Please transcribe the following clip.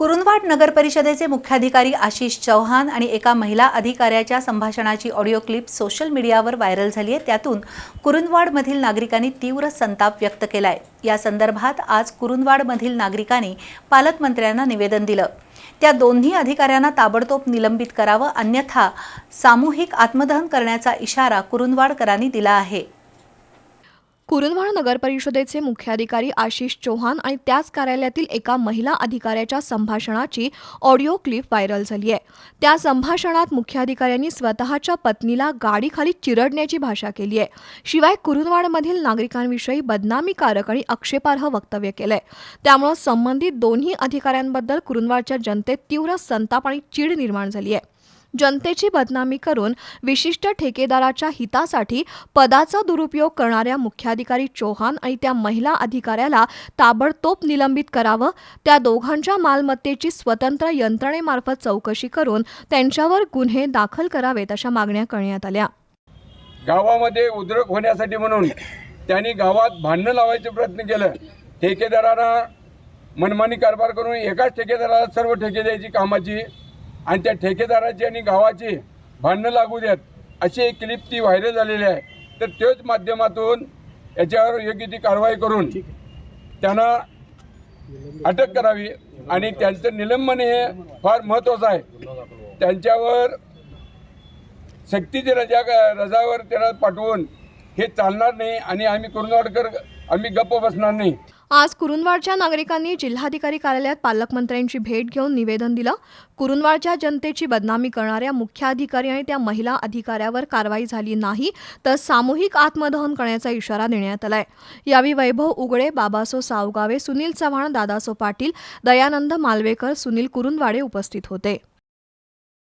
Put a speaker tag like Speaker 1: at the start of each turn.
Speaker 1: कुरुंदवाड नगर परिषदेचे मुख्याधिकारी आशिष चौहान आणि एका महिला अधिकाऱ्याच्या संभाषणाची ऑडिओ क्लिप सोशल मीडियावर व्हायरल झाली आहे. त्यातून कुरुंदवाडमधील नागरिकांनी तीव्र संताप व्यक्त केला आहे या संदर्भात आज कुरुंदवाडमधील नागरिकांनी पालकमंत्र्यांना निवेदन दिलं. त्या दोन्ही अधिकाऱ्यांना ताबडतोब निलंबित करावं अन्यथा सामूहिक आत्मदहन करण्याचा इशारा कुरुंदवाडकरांनी दिला आहे.
Speaker 2: कुरुंदवाड नगर परिषदेचे मुख्याधिकारी आशिष चौहान आणि त्याच कार्यालयातील एका महिला अधिकाऱ्याच्या संभाषणाची ऑडिओ क्लिप व्हायरल झाली आहे. त्या संभाषणात मुख्याधिकाऱ्यांनी स्वतःच्या पत्नीला गाडीखाली चिरडण्याची भाषा केली आहे. शिवाय कुरुंदवाडमधील नागरिकांविषयी बदनामीकारक आणि आक्षेपार्ह वक्तव्य केलंय. त्यामुळे संबंधित दोन्ही अधिकाऱ्यांबद्दल कुरुंदवाडच्या जनतेत तीव्र संताप आणि चीड निर्माण झाली आहे. जनतेची बदनामी करून विशिष्ट ठेकेदाराच्या हितासाठी पदाचा दुरुपयोग करणाऱ्या मुख्याधिकारी चौहान आणि त्या महिला अधिकाऱ्याला ताबडतोब निलंबित करावं त्या दोघांच्या मालमत्तेची स्वतंत्र यंत्रणेमार्फत चौकशी करून त्यांच्यावर गुन्हे दाखल करावेत अशा मागण्या करण्यात आल्या.
Speaker 3: गावामध्ये उद्रेक होण्यासाठी म्हणून त्यांनी गावात भांडणं लावायचे प्रयत्न केलं. ठेकेदारांना मनमानी कारभार करून एकाच ठेकेदाराला सर्व ठेके द्यायची कामाची आणि त्या ठेकेदाराची आणि गावाची भांडणं लागू द्यात अशी एक क्लिप ती व्हायरल झालेली आहे. तर त्याच माध्यमातून याच्यावर योग्य ती कारवाई करून त्यांना अटक करावी आणि त्यांचं निलंबन हे फार महत्त्वाचं आहे. त्यांच्यावर सक्तीची रजा रजावर त्यांना पाठवून हे चालणार नाही आणि आम्ही कुरुंदवाडकर आम्ही गप्प बसणार नाही.
Speaker 2: आज कुरुंदवाडच्या नागरिकांनी जिल्हाधिकारी कार्यालयात पालकमंत्र्यांची भेट घेऊन निवेदन दिलं. कुरुंदवाडच्या जनतेची बदनामी करणाऱ्या मुख्याधिकारी आणि त्या महिला अधिकाऱ्यावर कारवाई झाली नाही तर सामूहिक आत्मदहन करण्याचा इशारा देण्यात आलाय. यावेळी वैभव उगडे बाबासो सावगावे सुनील चव्हाण दादासो पाटील दयानंद मालवेकर सुनील कुरुंदवाडे उपस्थित होते.